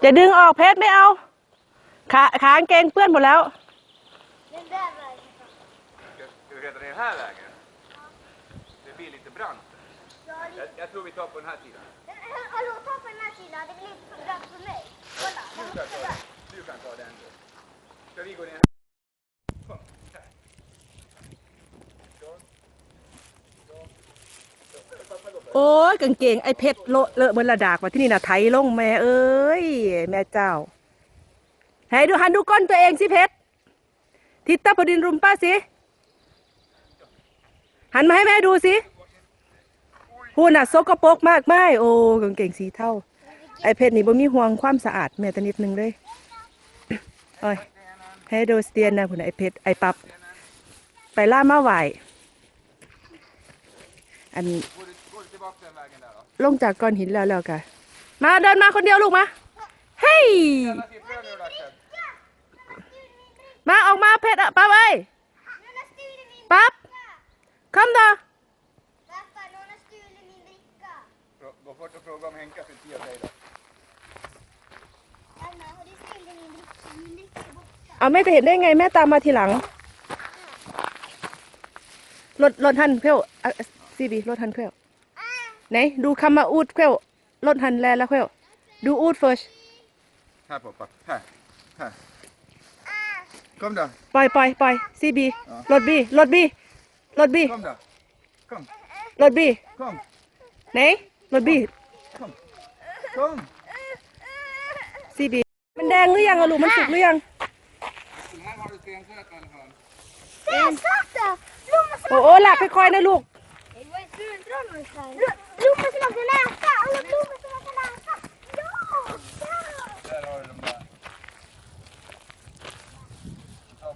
อย่าดึงออกเพชรไม่เอา ขาขากางเกงเปื้อนหมดแล้ว Den där vägen. Ska, ska vi heta den här vägen? Det blir lite brant. Ja, lite. Jag, jag tror vi tar på den här sidan. Men, hä- Hallå, ta på den här sidan. Det blir lite för brant för mig. Kolla, Du jag kan måste ta där. den. Du kan ta den. då. Ska vi gå ner? Kom, här. Så. Så. Så. Pappa går först. โอ้ยกางเกงไอ้เพชรโลเลอะเหมือนระดากว่าที่นี่นะไถลงแม่เอ้ยแม่เจ้า ให้ดูหันดูก้นตัวเองสิเพชรทิตตาพดินรุมป้าสิ หันมาให้แม่ดูสิหุ่นอะสกโปกมากไม่โอ้กางเกงสีเท่าไอ้เพชรนี่บ่มีห่วงความสะอาดแม้แต่นิดนึงเลยโอ้ยให้ดูสเตียนนะพุ่นน่ะไอ้เพชรไอ้ปับ ไปล่ามาไหวอัน ลงจากก้อนหินแล้วแล้วกันมาเดินมาคนเดียวลูกมา เฮ้ย มาออกมาเพชรปั๊บเอ้ยปั๊บคำดา Gå bort เอาแม่จะเห็นได้ไงแม่ตามมาทีหลัง รถรถทันเพื่อซีบีรถทันเพื่อ ไหนดูคำมาอูดเพี้ยวรถหันแลแล้วเพี้ยวดูอูด first Här pappa. Här. Här. Kom då. ปล่อยปล่อยปล่อยซีบีรถบีรถบีรถบี Kom då. Kom. รถบี Kom. ไหนรถบี Kom. Kom. ซีบี มันแดงหรือยังอะลูก มันสุกหรือยัง Den här har du stensätaren hörn. Stensatta! Blommor som โอ้โอ้หลักค่อยๆนะลูก Det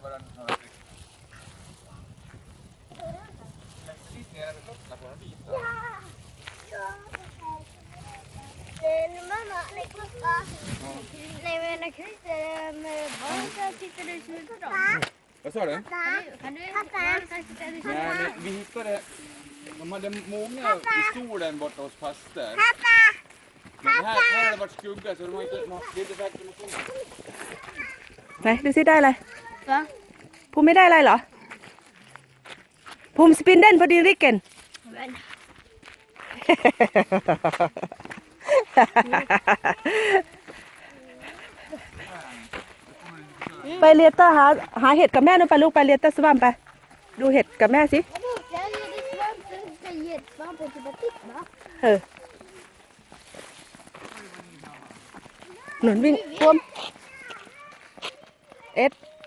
bara några mamma, nej. Nej men Christer, varför sitter du och smultar? Vad sa du? Pappa. Nej, vi hittade... De hade många i solen borta hos faster. Pappa! Men här, här har det varit skugga så de har inte... Det är inte Nej, du sitter eller? ดูสิได้อะไร Va? ภูมิไม่ได้อะไรเหรอ ภูมิสปินเดนพอดีริกเกน Men, ไปเรียนเตอร์หาหาเห็ดกับแม่นู่นไปลูกไปเรียนเตอร์สวามไป ดูเห็ดกับแม่สิ jag är lite svamp, ska ge ett svamp och typ titta. เออหนุนวิ่งท่วมเอ็ด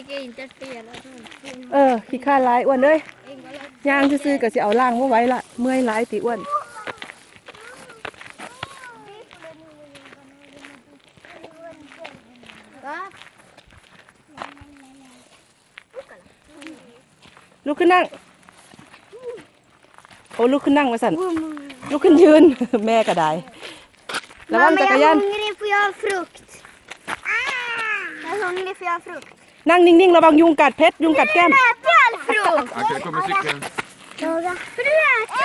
ยมีอะไรอยู่ในนี้โอ้ Jag tänker inte spela sånt. เออขี้ข้าร้ายอ้วนเอ้ยย่างซื่อๆก็สิเอาล่างว่าไว้ละเมื่อยร้ายติอ้วนลุกขึ้นนั่งโอ้ลุกขึ้นนั่งมาสั่นลุกขึ้นยืน แม่ก็ได้ระวังจักรยาน hungrig för jag frukt. Jag är hungrig för jag har frukt. นั่งนิ่งๆระวังยุงกัดเพชรยุงกัดแก้ม äter all frukt! Okej, det kommer cykeln. För du äter